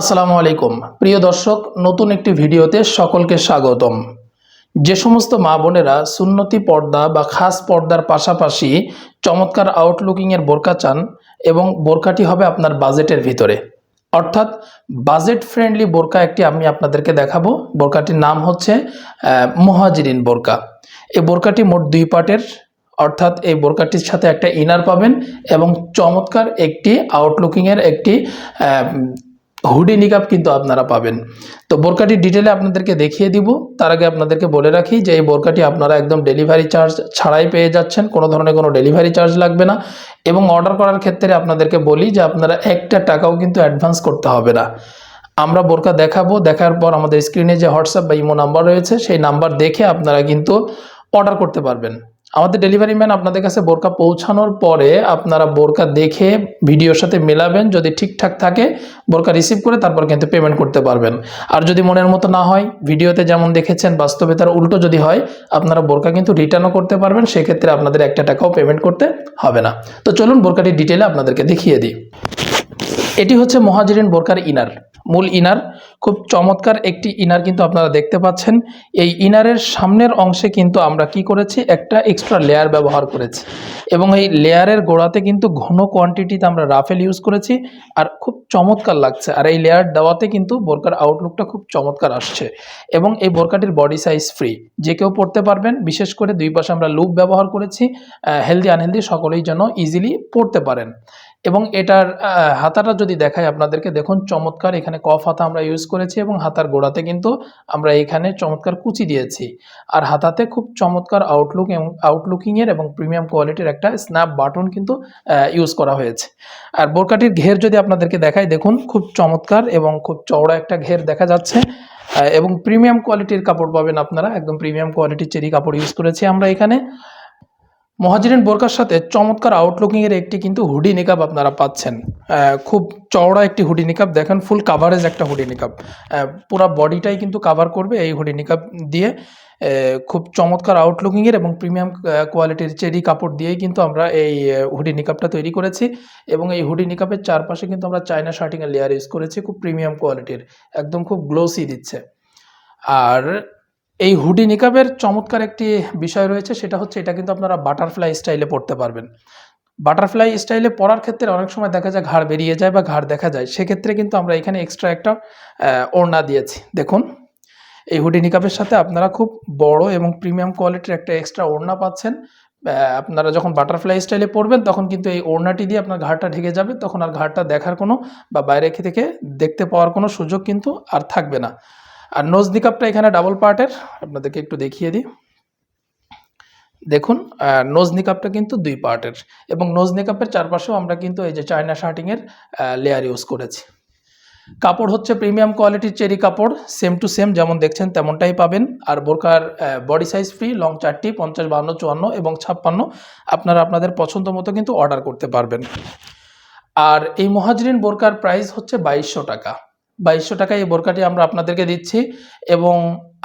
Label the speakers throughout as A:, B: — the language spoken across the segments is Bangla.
A: আসসালামু আলাইকুম। প্রিয় দর্শক, নতুন একটি ভিডিওতে সকলকে স্বাগতম। যে সমস্ত মা বোনেরা সুন্নতি পর্দা বা খাস পর্দার পাশাপাশি চমৎকার আউটলুকিংয়ের বোরকা চান এবং বোরকাটি হবে আপনার বাজেটের ভিতরে। অর্থাৎ বাজেট ফ্রেন্ডলি বোরকা একটি আমি আপনাদেরকে দেখাবো। বোরকাটির নাম হচ্ছে মুহাজিরিন বোরকা। এই বোরকাটি মোট দুই পার্টের। অর্থাৎ এই বোরকাটির সাথে একটা ইনার পাবেন এবং চমৎকার একটি আউটলুকিংয়ের একটি হুডি নিকাপ কিন্তু আপনারা পাবেন। তো বোরকাটি ডিটেলে আপনাদেরকে দেখিয়ে দিব। তার আগে আপনাদেরকে বলে রাখি যে এই বোরকাটি আপনারা একদম ডেলিভারি চার্জ ছাড়াই পেয়ে যাচ্ছেন। কোনো ধরনের কোনো ডেলিভারি চার্জ লাগবে না। এবং অর্ডার করার ক্ষেত্রে আপনাদেরকে বলি যে আপনারা একটা টাকাও কিন্তু অ্যাডভান্স করতে হবে না। আমরা বোরকা দেখাবো। দেখার পর আমাদের স্ক্রিনে যে হোয়াটসঅ্যাপ বা ইমো নাম্বার রয়েছে, সেই নাম্বার দেখে আপনারা কিন্তু অর্ডার করতে পারবেন। আমাদের ডেলিভারি ম্যান আপনাদের কাছে বোরকা পৌঁছানোর পরে আপনারা বোরকা দেখে ভিডিওর সাথে মেলাবেন, যদি ঠিকঠাক থাকে বোরকা রিসিভ করে তারপর কিন্তু পেমেন্ট করতে পারবেন। আর যদি মনের মতো না হয়, ভিডিওতে যেমন দেখেছেন, বাস্তবে তার উল্টো যদি হয়, আপনারা বোরকা কিন্তু রিটার্নও করতে পারবেন, সেক্ষেত্রে আপনাদের একটা টাকাও পেমেন্ট করতে হবে না। তো চলুন বোরকাটি ডিটেলে আপনাদেরকে দেখিয়ে দিই। এটি হচ্ছে মহাজিরিন বোরকার ইনার মূল ইনার খুব চমৎকার একটি ইনার কিন্তু আপনারা দেখতে পাচ্ছেন। এই ইনারের সামনের অংশে কিন্তু আমরা কি করেছি? একটা এক্সট্রা লেয়ার ব্যবহার করেছি। এবং এই লেয়ারের গোড়াতে কিন্তু ঘন কোয়ান্টিটিতে আমরা রাফেল ইউজ করেছি আর খুব চমৎকার লাগছে। আর এই লেয়ার দেওয়াতে কিন্তু বোরকার আউটলুকটা খুব চমৎকার আসছে। এবং এই বোরকাটির বডি সাইজ ফ্রি যে কেউ পড়তে পারবেন, বিশেষ করে দুই পাশে আমরা লুপ ব্যবহার করেছি হেলদি আনহেলদি সকলেই যেন ইজিলি পড়তে পারেন। এবং এটার হাতাটা যদি দেখাই আপনাদেরকে, দেখুন চমৎকার এখানে কফ হাতা আমরা ইউজ করেছি এবং হাতার গোড়াতে কিন্তু আমরা এখানে চমৎকার কুচি দিয়েছি। আর হাতাতে খুব চমৎকার আউটলুক এবং আউটলুকিংয়ের এবং প্রিমিয়াম কোয়ালিটির একটা স্ন্যাপ বাটন কিন্তু ইউজ করা হয়েছে। আর বোরকাটির ঘের যদি আপনাদেরকে দেখাই, দেখুন খুব চমৎকার এবং খুব চওড়া একটা ঘের দেখা যাচ্ছে। এবং প্রিমিয়াম কোয়ালিটির কাপড় পাবেন আপনারা। একদম প্রিমিয়াম কোয়ালিটির চেরি কাপড় ইউজ করেছি আমরা এখানে। মহাজিরিন বোরকার সাথে চমৎকার আউটলুকিং এর একটি কিন্তু হুডি নিকাপ আপনারা পাচ্ছেন। খুব চওড়া একটি হুডি নিকাপ দেখেন ফুল কাভারেজ একটা হুডি নিকাপ পুরো বডিটাই কিন্তু কাভার করবে এই হুডি নিকাপ দিয়ে। খুব চমৎকার আউটলুকিং এর এবং প্রিমিয়াম কোয়ালিটির চেরি কাপড় দিয়েই কিন্তু আমরা এই হুডি নিকাপটা তৈরি করেছি। এবং এই হুডি নিকাপের চারপাশে কিন্তু আমরা চায়না শার্টিং এর লেয়ার ইউজ করেছি। খুব প্রিমিয়াম কোয়ালিটির একদম খুব গ্লোসি দিচ্ছে। আর এই হুডি নিকাবের চমৎকার একটি বিষয় রয়েছে, সেটা হচ্ছে এটা কিন্তু আপনারা বাটারফ্লাই স্টাইলে পড়তে পারবেন। বাটারফ্লাই স্টাইলে পরার ক্ষেত্রে অনেক সময় দেখা যায় ঘাড় বেরিয়ে যায় বা ঘাড় দেখা যায়। সেক্ষেত্রে কিন্তু আমরা এখানে এক্সট্রা একটা ওড়না দিয়েছি। দেখুন, এই হুডি নিকাবের সাথে আপনারা খুব বড় এবং প্রিমিয়াম কোয়ালিটির একটা এক্সট্রা ওড়না পাচ্ছেন। আপনারা যখন বাটারফ্লাই স্টাইলে পড়বেন, তখন কিন্তু এই ওড়নাটি দিয়ে আপনার ঘাড়টা ঢেকে যাবে। তখন আর ঘাড়টা দেখার কোনো বা বাইরে থেকে দেখতে পাওয়ার কোনো সুযোগ কিন্তু আর থাকবে না। আর নোজ নিকাপটা এখানে ডাবল পার্টের আপনাদেরকে একটু দেখিয়ে দিই। দেখুন নোজ নিকাপটা কিন্তু দুই পার্টের এবং নোজ নিকাপের চারপাশেও আমরা কিন্তু এই যে চায়না শার্টিংয়ের লেয়ার ইউজ করেছি। কাপড় হচ্ছে প্রিমিয়াম কোয়ালিটির চেরি কাপড় সেম টু সেম যেমন দেখছেন তেমনটাই পাবেন। আর বোরকার বডি সাইজ ফ্রি লং চারটি, পঞ্চাশ বান্ন চুয়ান্ন এবং ছাপ্পান্ন আপনারা আপনাদের পছন্দ মতো কিন্তু অর্ডার করতে পারবেন। আর এই মহাজরিন বোরকার প্রাইস হচ্ছে বাইশশো টাকা। বাইশশো টাকায় এই বোরকাটি আমরা আপনাদেরকে দিচ্ছি এবং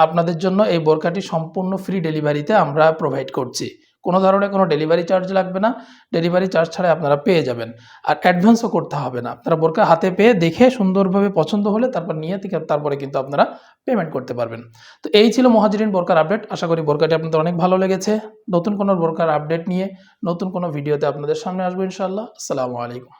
A: আপনাদের জন্য এই বোরকাটি সম্পূর্ণ ফ্রি ডেলিভারিতে আমরা প্রোভাইড করছি। কোনো ধরনের কোনো ডেলিভারি চার্জ লাগবে না। ডেলিভারি চার্জ ছাড়া আপনারা পেয়ে যাবেন। আর অ্যাডভান্সও করতে হবে না। আপনারা বোরকা হাতে পেয়ে দেখে সুন্দরভাবে পছন্দ হলে তারপর নিয়ে থেকে তারপরে কিন্তু আপনারা পেমেন্ট করতে পারবেন। তো এই ছিল মহাজরিন বোরকার আপডেট আশা করি বোরকাটি আপনাদের অনেক ভালো লেগেছে। নতুন কোনো বোরকার আপডেট নিয়ে নতুন কোনো ভিডিওতে আপনাদের সামনে আসব ইনশাল্লাহ আসসালামু আলাইকুম।